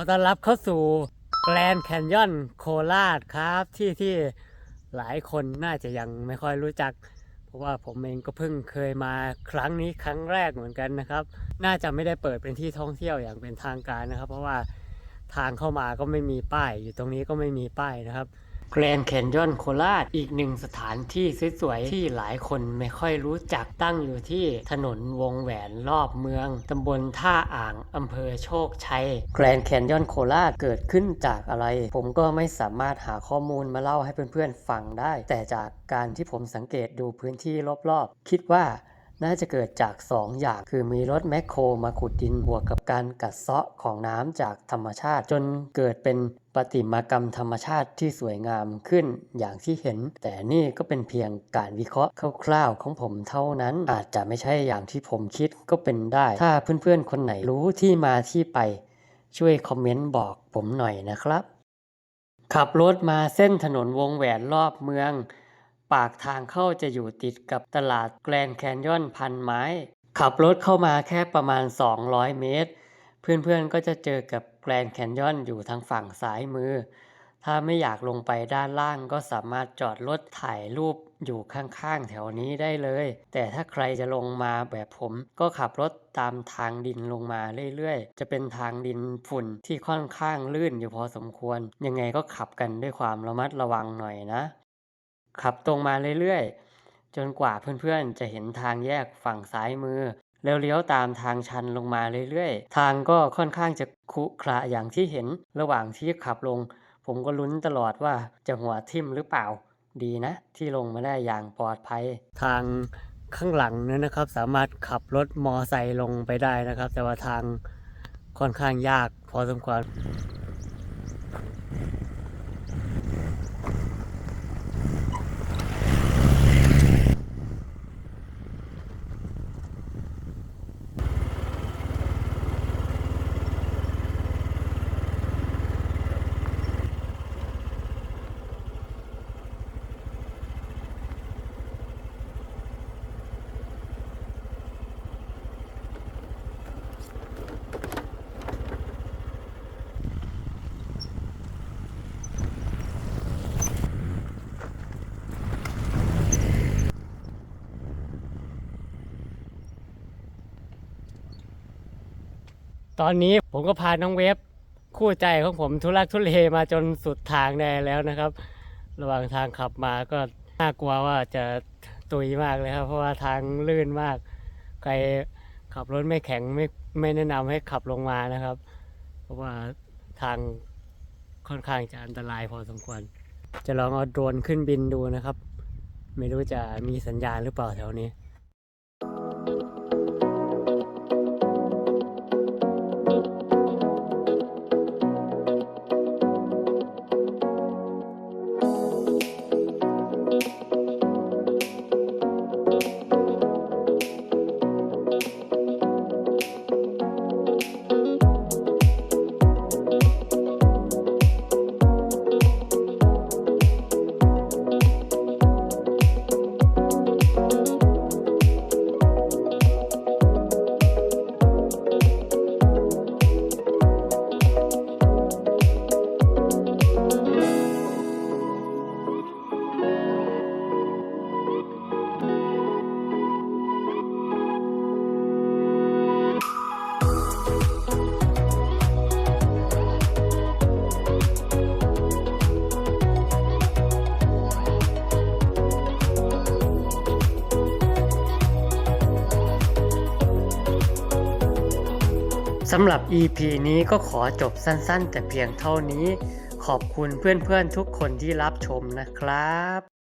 อต้อนรับเข้าสู่แกลนแคนยอนโคราชครับ ที่ที่หลายคนน่าจะยังไม่ค่อยรู้จัก เพราะว่าผมเองก็เพิ่งเคยมาครั้งนี้ครั้งแรกเหมือนกันนะครับ น่าจะไม่ได้เปิดเป็นที่ท่องเที่ยวอย่างเป็นทางการนะครับ เพราะว่าทางเข้ามาก็ไม่มีป้าย อยู่ตรงนี้ก็ไม่มีป้ายนะครับ แกรนแคนยอนโคราชอีกหนึ่งสถานที่สวยๆที่หลายคนไม่ค่อยรู้จักตั้งอยู่ที่ถนนวงแหวนรอบเมือง ตำบลท่าอ่างอำเภอโชคชัยแกรนแคนยอนโคราชเกิดขึ้นจากอะไร ผมก็ไม่สามารถหาข้อมูลมาเล่าให้เพื่อนๆฟังได้ แต่จากการที่ผมสังเกตดูพื้นที่รอบๆ คิดว่า น่าจะเกิดจาก 2 อย่าง คือมีรถแมคโครมาขุดดินบวกกับการกัดเซาะของน้ำจากธรรมชาติ จนเกิดเป็นประติมากรรมธรรมชาติที่สวยงามขึ้นอย่างที่เห็น แต่นี่ก็เป็นเพียงการวิเคราะห์คร่าวๆของผมเท่านั้น อาจจะไม่ใช่อย่างที่ผมคิดก็เป็นได้ ถ้าเพื่อนๆคนไหนรู้ที่มาที่ไป ช่วยคอมเมนต์บอกผมหน่อยนะครับ ขับรถมาเส้นถนนวงแหวนรอบเมือง ปากทางเข้าจะอยู่ติดกับตลาดแกรนแคนยอนพันไม้ ขับรถเข้ามาแค่ประมาณ 200 เมตร เพื่อนๆก็จะเจอกับแกรนแคนยอนอยู่ทางฝั่งซ้ายมือ ถ้าไม่อยากลงไปด้านล่างก็สามารถจอดรถถ่ายรูปอยู่ข้างๆ แถวนี้ได้เลย แต่ถ้าใครจะลงมาแบบผมก็ขับรถตามทางดินลงมาเรื่อยๆ จะเป็นทางดินฝุ่นที่ค่อนข้างลื่นอยู่พอสมควร ยังไงก็ขับกันด้วยความระมัดระวังหน่อยนะ ขับตรงมาเรื่อยๆ จนกว่าเพื่อนๆ จะเห็นทางแยกฝั่งซ้ายมือ แล้วเลี้ยวตามทางชันลงมาเรื่อยๆ ทางก็ค่อนข้างจะขรุขระอย่างที่เห็นระหว่างที่ขับลง ผมก็ลุ้นตลอดว่าจะหัวทิ่มหรือเปล่า ดีนะ ที่ลงมาได้อย่างปลอดภัย ทางข้างหลังนั้นนะครับ สามารถขับรถมอไซค์ลงไปได้นะครับ แต่ว่าทางค่อนข้างยากพอสมควร ตอนนี้ผมก็พาน้องเวฟคู่ใจของผมทุลักทุเลมาจนสุดทางแน่แล้วนะครับ ระหว่างทางขับมาก็น่ากลัวว่าจะตุยมากเลยครับ เพราะว่าทางลื่นมาก ใครขับรถไม่แข็งไม่ไม่แนะนำให้ขับลงมานะครับ เพราะว่าทางค่อนข้างจะอันตรายพอสมควร จะลองเอาโดรนขึ้นบินดูนะครับ ไม่รู้จะมีสัญญาณหรือเปล่าแถวนี้ สำหรับ EP นี้ก็ขอจบสั้นๆ แต่เพียงเท่านี้ ขอบคุณเพื่อนๆทุกคนที่รับชมนะครับ